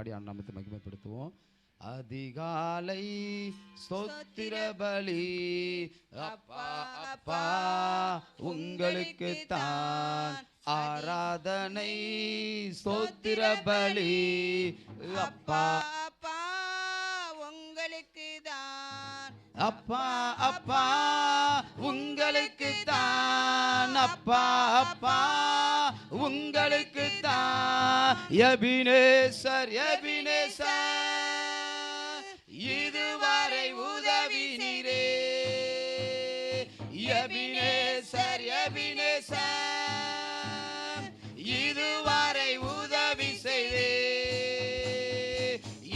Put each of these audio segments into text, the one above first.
பாடி அண்ணாமத்தை மகிமைப்படுத்துவோம். அதிகாலை ஸ்தோத்திர பலி. அப்பா அப்பா உங்களுக்கு தான் ஆராதனை ஸ்தோத்திர பலி. அப்பா அப்பா உங்களுக்கு தான். அப்பா அப்பா உங்களுக்கு தான் அப்பா அப்பா உங்களுக்கு தான் எபினேசர் எபினேசர் இதுவரை உதவி நீரே எபினேசர் எபினேசர் இதுவரை உதவி செய்தே.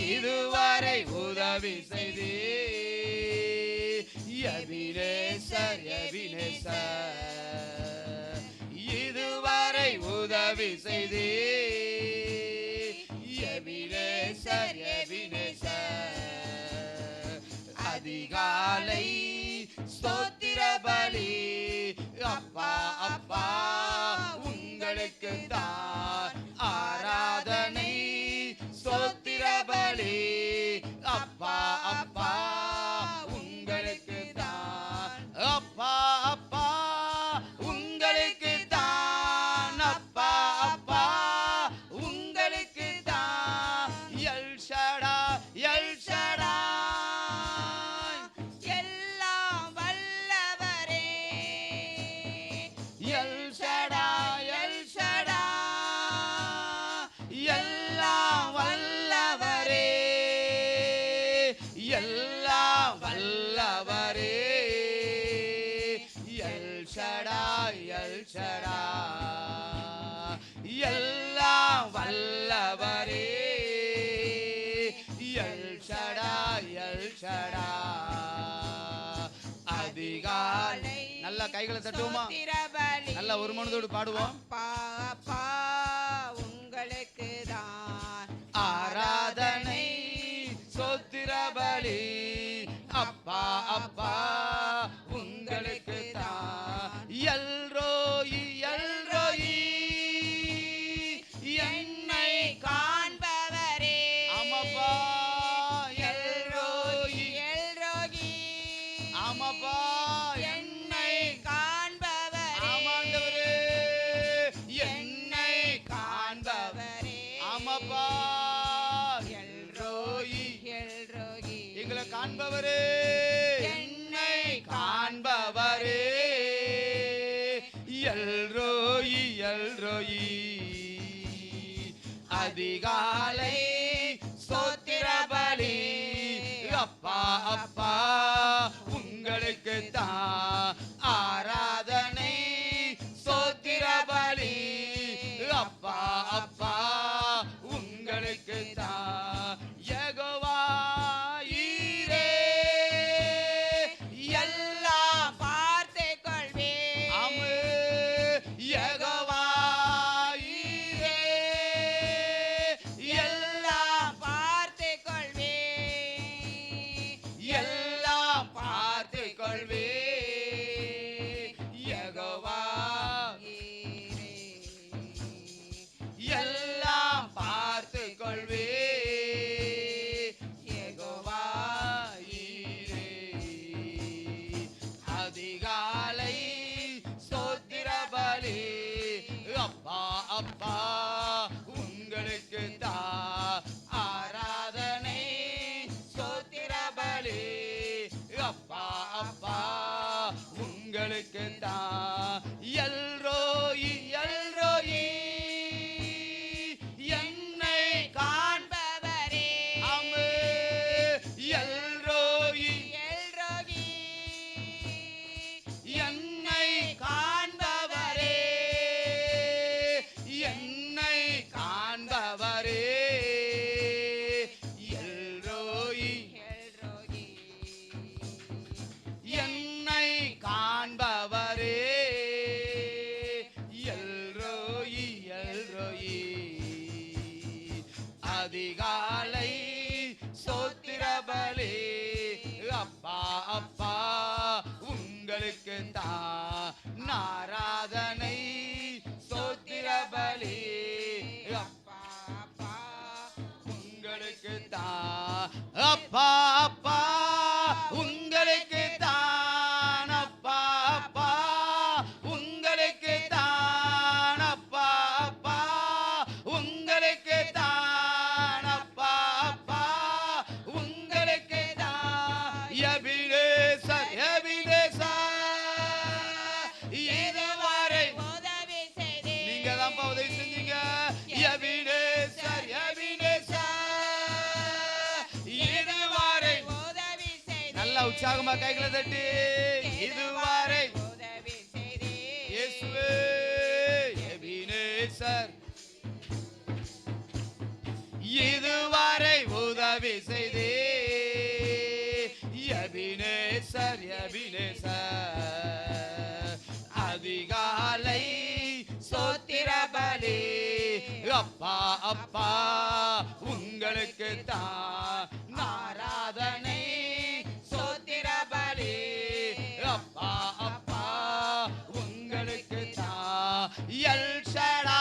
இதுவரை உதவி செய்தே. பேச. இதுவரை உதவி செய்தே. Ebenezer Ebenezer. அதிகாலை ஸ்தோத்திர பலி. அப்பா அப்பா உங்களுக்கு தான் வல்லவரே. எல் ஷடா எல் ஷடா அதிகாலை நல்ல கைகளை தட்டுவோமா? நல்ல ஒரு மனதோடு பாடுவோம். எல்ரோகி எங்களை காண்பவரே. என்னை காண்பவரே. எல்ரோயி எல்ரோயி அதிகாலை ஸ்தோத்திர பலி அப்பா அப்பா. அதிகாலை சோத்திரபலி. அப்பா அப்பா உங்களுக்கு தா நார தான்ப்பா உதவி செஞ்சீங்க. Ebenezer Ebenezer. இதுவரை உதவி செய்து நல்லா உற்சாகமா கைகளை தட்டி. இதுவரை உதவி செய்து உதவி செய்து அப்பா அப்பா உங்களுக்கு தான் ஆராதனை சோத்திர பலி அப்பா அப்பா உங்களுக்கு தான் எல் ஷடா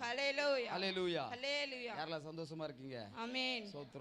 ஹalleluya ஹalleluya ஹalleluya ஹalleluya யாரெல்லாம் சந்தோஷமா இருக்கீங்க ஆமென்